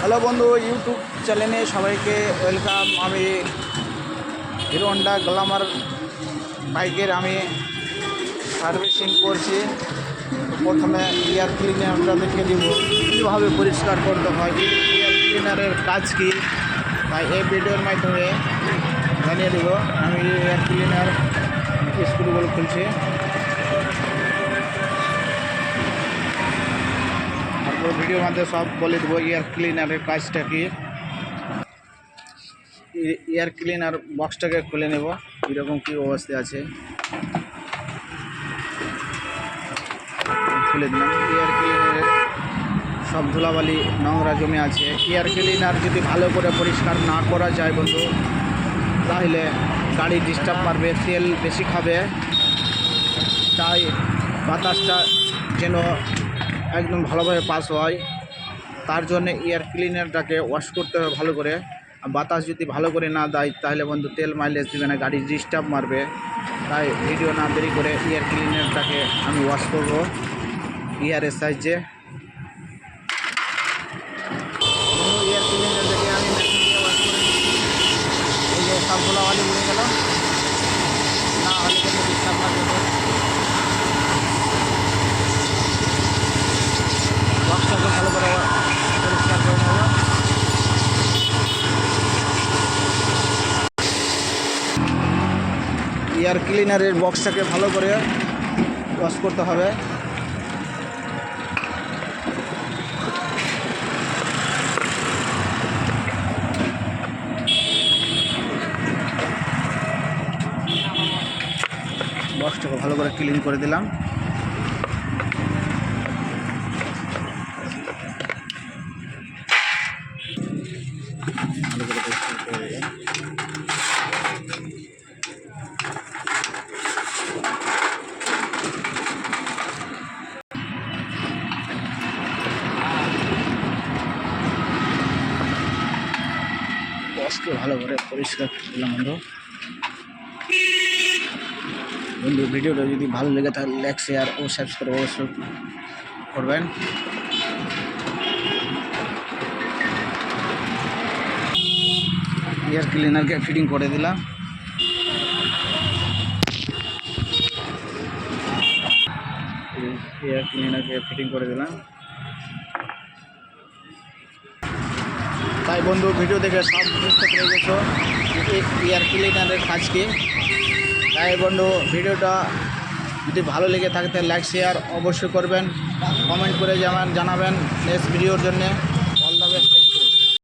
Hello বন্ধু YouTube চ্যানেলে সবাইকে ওয়েলকাম আমি হিরো হন্ডা গ্লামার বাইকের আমি সার্ভিসিং করছি। প্রথমে এয়ার ক্লিনারটা দেখে দিব, কীভাবে পরিষ্কার করতে হয় এয়ার ক্লিনারের কাজ কী, তাই এই ভিডিওর মাধ্যমে জানিয়ে দেবো। আমি এয়ার ক্লিনার স্ক্রুগুলো খুলছি। তারপর ভিডিওর মধ্যে সব বলে দেবো এয়ার ক্লিনারের কাজটা কি? এয়ার ক্লিনার বক্সটাকে খুলে নেব, কীরকম কী অবস্থায় আছে। খুলে দিলাম। এয়ার ক্লিনারের সব ধুলাবালি নোংরা জমে আছে। এয়ার ক্লিনার যদি ভালো করে পরিষ্কার না করা যায় বন্ধু, তাহলে গাড়ি ডিস্টার্ব মারবে তেল বেশি খাবে। তাই বাতাসটা যেন একদম ভালোভাবে পাস হয়। তার জন্য এয়ার ক্লিনারটাকে ওয়াশ করতে হবে ভালো করে। বাতাস যদি ভালো করে না দেয়, তাহলে বন্ধু তেল মাইলেজ দেবে না, গাড়ি ডিস্টার্ব মারবে। তাই ভিডিও না দেরি করে এয়ার ক্লিনারটাকে আমি ওয়াশ করব। ইয়ারের সাহায্যে। এয়ার ক্লিনারটাকে আমি মেশিন দিয়ে ওয়াশ করে এই যে সব ধুলাবালি উড়ে গেল। না হলে কিন্তু ডিস্টার্ব বক্সটাকে ভালো করে পরিষ্কার করে নেব এয়ার ক্লিনারের বক্সটাকে ভালো করে ওয়াশ করতে হবে। বক্সটাকে ভালো করে ক্লিন করে দিলাম। বসকে ভালো করে পরিষ্কার করে দিলাম বন্ধু বন্ধু, ভিডিওটা যদি ভালো লেগে থাকে লাইক শেয়ার ও সাবস্ক্রাইব অবশ্যই করবেন। এয়ার ক্লিনারকে ফিটিং করে দিলাম। এয়ার ক্লিনারকে ফিটিং করে দিলাম। তাই বন্ধু, ভিডিও দেখে সব বুঝতে পেরে গেছো এয়ার ক্লিনারের কাজ কি। তাই বন্ধু, ভিডিওটা যদি ভালো লেগে থাকে লাইক শেয়ার অবশ্যই করবেন। কমেন্ট করে জানাবেন নেক্সট ভিডিওর জন্যে।